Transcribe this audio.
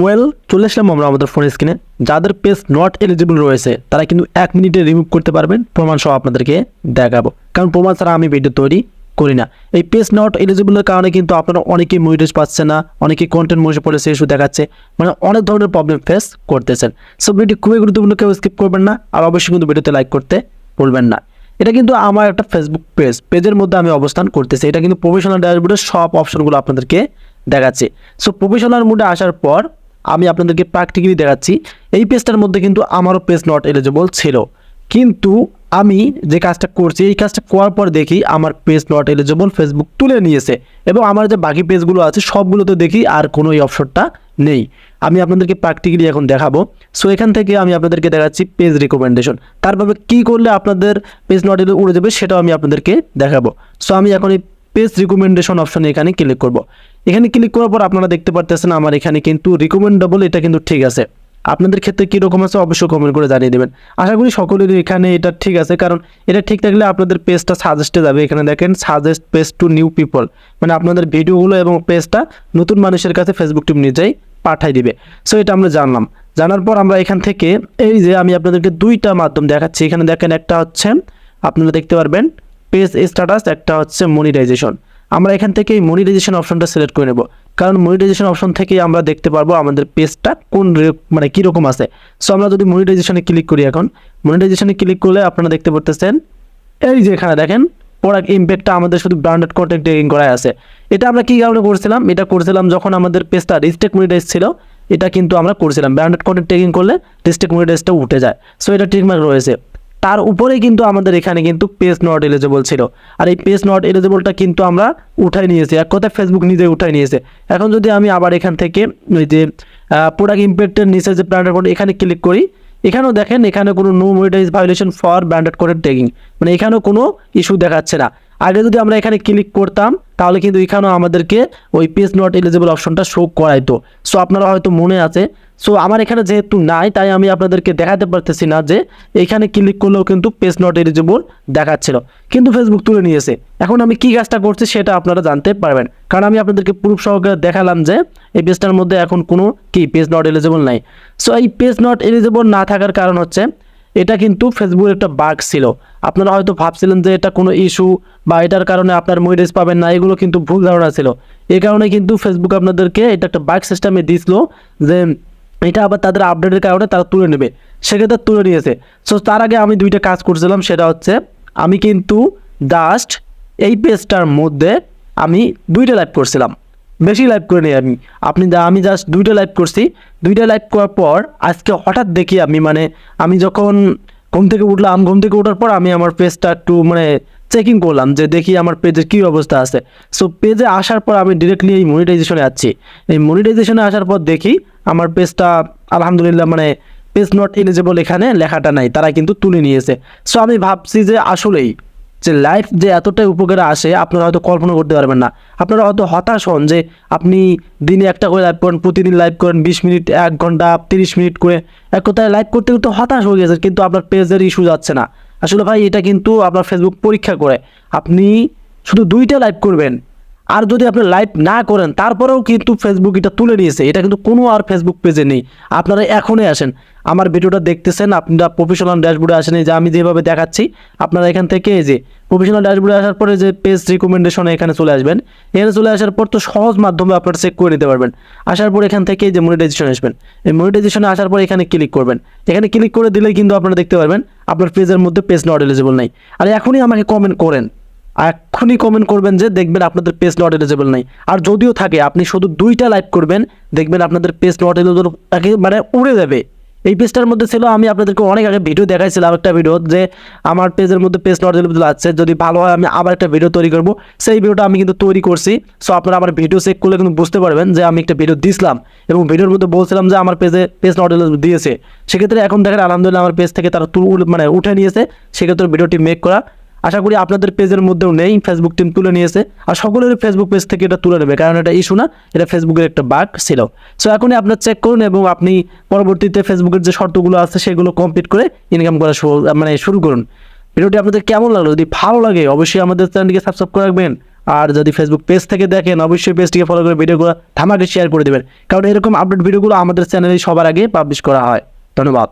Well চলে আসলাম আমরা আমাদের ফোন স্ক্রিনে যাদের পেজ নট এলিজিবল রয়েছে, তারা কিন্তু এক মিনিটে রিমুভ করতে পারবেন। প্রমাণ সহ আপনাদেরকে দেখাবো। কারণ প্রমাণ ছাড়া আমি ভিডিও তৈরি করি না। এই পেজ নট এলিজিবলের কারণে কিন্তু আপনারা অনেকেই মনিটাইজ পাচ্ছে না অনেকেই কন্টেন্ট মজে পড়েছে ইস্যু দেখাচ্ছে মানে অনেক ধরনের প্রবলেম ফেস করতেছেন। সো ভিডিও খুবই গুরুত্বপূর্ণ, কেউ স্কিপ করবেন না, আর অবশ্যই কিন্তু ভিডিওতে লাইক করতে ভুলবেন না। এটা কিন্তু আমার একটা ফেসবুক পেজ পেজের মধ্যে আমি অবস্থান করতেছি। এটা কিন্তু প্রফেশনাল ড্যাশবোর্ডের সব অপশনগুলো আপনাদেরকে দেখাচ্ছে। সো প্রফেশনাল মোডে আসার পর আমি আপনাদেরকে প্র্যাকটিক্যালি দেখাচ্ছি। এই পেজটার মধ্যে কিন্তু আমারও পেজ নট এলিজিবল ছিল। কিন্তু আমি যে কাজটা করছি, এই কাজটা করার পর দেখি আমার পেজ নট এলিজিবল ফেসবুক তুলে নিয়েছে এবং আমার যে বাকি পেজগুলো আছে, সবগুলোতে দেখি আর কোনো এই অপশনটা নেই। আমি আপনাদেরকে প্র্যাকটিক্যালি এখন দেখাবো। সো এখান থেকে আমি আপনাদেরকে দেখাচ্ছি পেজ রিকমেন্ডেশন তারপরে কী করলে আপনাদের পেজ নট উড়ে যাবে, সেটাও আমি আপনাদেরকে দেখাবো। সো আমি এখন এই পেজ রিকমেন্ডেশন অপশনে এখানে ক্লিক করব। এখানে ক্লিক করার পর আপনারা দেখতে পারতেছেন আমার এখানে কিন্তু রিকমেন্ডেবল এটা কিন্তু ঠিক আছে। আপনাদের ক্ষেত্রে কীরকম আছে অবশ্যই কমেন্ট করে জানিয়ে দেবেন। আশা করি সকলেরই এখানে এটা ঠিক আছে, কারণ এটা ঠিক থাকলে আপনাদের পেজটা সাজেস্টে যাবে। এখানে দেখেন suggest page to new people মানে আপনাদের ভিডিওগুলো এবং পেজটা নতুন মানুষের কাছে ফেসবুক টিম নিজেই পাঠাই দিবে। সো এটা আমরা জানলাম। জানার পর আমরা এখান থেকে এই যে আমি আপনাদেরকে দুইটা মাধ্যম দেখাচ্ছি। এখানে দেখেন একটা হচ্ছে, আপনারা দেখতে পারবেন পেজ স্ট্যাটাস একটা হচ্ছে মনিটাইজেশন আমরা এখান থেকে মনিটাইজেশন অপশনটা সিলেক্ট করে নেব। কারণ মনিটাইজেশন অপশন থেকেই আমরা দেখতে পারব আমাদের পেজটা কোন মানে কীরকম আছে। সো আমরা যদি মনিটাইজেশনে ক্লিক করি এখন মনিটাইজেশনে ক্লিক করলে আপনারা দেখতে পারতেছেন, এই যে এখানে দেখেন প্রোডাক্ট ইম্প্যাক্টটা আমাদের শুধু ব্র্যান্ডেড কন্টেন্ট টেকিং করাই আছে। এটা আমরা কী কারণে করছিলাম? এটা করছিলাম যখন আমাদের পেজটা রিস্টেক মনিটাইজ ছিল, এটা কিন্তু আমরা করছিলাম। ব্র্যান্ডেড কন্টেন্ট টেকিং করলে রিস্টেক মনিটাইজটা উঠে যায়। সো এটা ঠিকঠাক রয়েছে। তার উপরে কিন্তু আমাদের এখানে কিন্তু পেজ নট এলিজেবল ছিল। আর এই পেজ নট এলিজেবলটা কিন্তু আমরা উঠাই নিয়েছি। এক কথায় ফেসবুক নিজে উঠাই নিয়েছে। এখন যদি আমি আবার এখান থেকে ওই যে প্রোডাক্ট ইম্প্যাক্টের নিচে যে ব্র্যান্ডেড কোড এখানে ক্লিক করি, এখানেও দেখেন এখানে কোনো no monetize violation for branded কোডের টেকিং মানে এখানেও কোনো ইস্যু দেখাচ্ছে না। আগে যদি আমরা এখানে ক্লিক করতাম, তাহলে কিন্তু এখানেও আমাদেরকে ওই পেজ নট এলিজিবল অপশনটা শো করাইতো। সো আপনারা হয়তো মনে আছে সো আমার এখানে যেহেতু নাই, তাই আমি আপনাদেরকে দেখাতে পারতেছি না যে এখানে ক্লিক করলেও কিন্তু পেজ নট এলিজিবল দেখাচ্ছিল। কিন্তু ফেসবুক তুলে নিয়েছে। এখন আমি কি কাজটা করছি সেটা আপনারা জানতে পারবেন। কারণ আমি আপনাদেরকে প্রুফ সহকারে দেখালাম যে এই পেজটার মধ্যে এখন কোনো কি পেজ নট এলিজিবল নাই। সো এই পেজ নট এলিজিবল না থাকার কারণ হচ্ছে, এটা কিন্তু ফেসবুকের একটা বাগ ছিল। আপনারা হয়তো ভাবছিলেন যে এটা কোনো ইস্যু বা এটার কারণে আপনার মনিটাইজ পাবেন না, এগুলো কিন্তু ভুল ধারণা ছিল। এই কারণে কিন্তু ফেসবুক আপনাদেরকে এটা একটা বাগ সিস্টেমে দিয়েছিল যে এটা আবার তাদের আপডেটের কারণে তারা তুলে নেবে। সেক্ষেত্রে তুলে নিয়েছে। সো তার আগে আমি দুইটা কাজ করছিলাম, সেটা হচ্ছে আমি কিন্তু জাস্ট এই পেজটার মধ্যে আমি দুইটা লাইভ করছিলাম। বেশি লাইভ করে নিই আমি। আপনি আমি জাস্ট দুইটা লাইভ করছি। দুইটা লাইভ করার পর আজকে হঠাৎ দেখি আমি মানে আমি যখন ঘুম থেকে উঠলাম, ঘুম থেকে ওঠার পর আমি আমার পেজটা একটু মানে চেকিং করলাম যে দেখি আমার পেজের কী অবস্থা আছে। সো পেজে আসার পর আমি ডিরেক্টলি এই মনিটাইজেশনে যাচ্ছি এই মনিটাইজেশনে আসার পর দেখি আমার পেজটা আলহামদুলিল্লাহ মানে পেজ নট এলিজিবল এখানে লেখাটা নাই, তারা কিন্তু তুলে নিয়েছে। সো আমি ভাবছি যে আসলেই যে লাইফ যে এতটাই উপকারে আসে, আপনারা হয়তো কল্পনা করতে পারবেন না। আপনারা হয়তো হতাশ হন যে আপনি দিনে একটা করে লাইভ করেন, প্রতিদিন লাইভ করেন, বিশ মিনিট, এক ঘণ্টা, তিরিশ মিনিট করে। এক কথায় লাইভ করতে করতে হতাশ হয়ে গেছে কিন্তু আপনার পেজের ইস্যু যাচ্ছে না। আসলে ভাই এটা কিন্তু আপনার ফেসবুক পরীক্ষা করে। আপনি শুধু দুইটা লাইভ করবেন। আর যদি আপনি লাইভ না করেন, তারপরেও কিন্তু ফেসবুক এটা তুলে নিয়েছে। এটা কিন্তু কোনো আর ফেসবুক পেজে নেই। আপনারা এখনই আসেন। আমার ভিডিওটা দেখতেছেন, আপনারা প্রফেশনাল ড্যাশবোর্ডে আসেন। যে আমি যেভাবে দেখাচ্ছি, আপনারা এখান থেকে যে প্রফেশনাল ড্যাশবোর্ডে আসার পরে যে পেজ রিকমেন্ডেশনে এখানে চলে আসবেন। এখানে চলে আসার পর তো সহজ মাধ্যমে আপনারা চেক করে নিতে পারবেন। আসার পর এখান থেকে যে মনিটাইজেশন আসবেন। এই মনিটাইজেশনে আসার পর এখানে ক্লিক করবেন। এখানে ক্লিক করে দিলে কিন্তু আপনারা দেখতে পারবেন, আপনার পেজের মধ্যে পেজ নট এলিজিবল নাই। আর এখনই আমাকে কমেন্ট করেন। এক্ষুনি কমেন্ট করবেন যে দেখবেন আপনাদের পেজ নট এলিজিবল নাই। আর যদিও থাকে, আপনি শুধু দুইটা লাইভ করবেন, দেখবেন আপনাদের পেজ নট এলিজিবল মানে উড়ে যাবে। এই পেজটার মধ্যে ছিল, আমি আপনাদেরকে অনেক আগে ভিডিও দেখাইছিলাম একটা ভিডিও যে আমার পেজের মধ্যে পেজ নট এলিজিবল আছে, যদি ভালো হয় আমি আবার একটা ভিডিও তৈরি করব। সেই ভিডিওটা আমি কিন্তু তৈরি করছি। সো আপনারা আমার ভিডিও চেক করলে কিন্তু বুঝতে পারবেন যে আমি একটা ভিডিও দিছিলাম। এবং ভিডিওর মধ্যে বলছিলাম যে আমার পেজে পেজ নট এলিজিবল দিয়েছে। সেক্ষেত্রে এখন দেখেন, আলহামদুলিল্লাহ আমার পেজ থেকে তারা তুল মানে উঠে নিয়েছে। সেক্ষেত্রে ভিডিওটি মেক করা আশা করি আপনাদের পেজের মধ্যেও নেই ফেসবুক টিম তুলে নিয়েছে। আর সকলের ফেসবুক পেজ থেকে এটা তুলে নেবে, কারণ এটা ইস্যু না, এটা ফেসবুকের একটা বাগ ছিল। সো এখনই আপনার চেক করুন এবং আপনি পরবর্তীতে ফেসবুকের যে শর্তগুলো আছে, সেগুলো কমপ্লিট করে ইনকাম করা মানে শুরু করুন। ভিডিওটি আপনাদের কেমন লাগল? যদি ভালো লাগে, অবশ্যই আমাদের চ্যানেলটিকে সাবস্ক্রাইব করে রাখবেন। আর যদি ফেসবুক পেজ থেকে দেখেন, অবশ্যই পেজটিকে ফলো করে ভিডিওগুলো ধামাকে শেয়ার করে দেবেন। কারণ এরকম আপডেট ভিডিওগুলো আমাদের চ্যানেলে সবার আগে পাবলিশ করা হয়। ধন্যবাদ।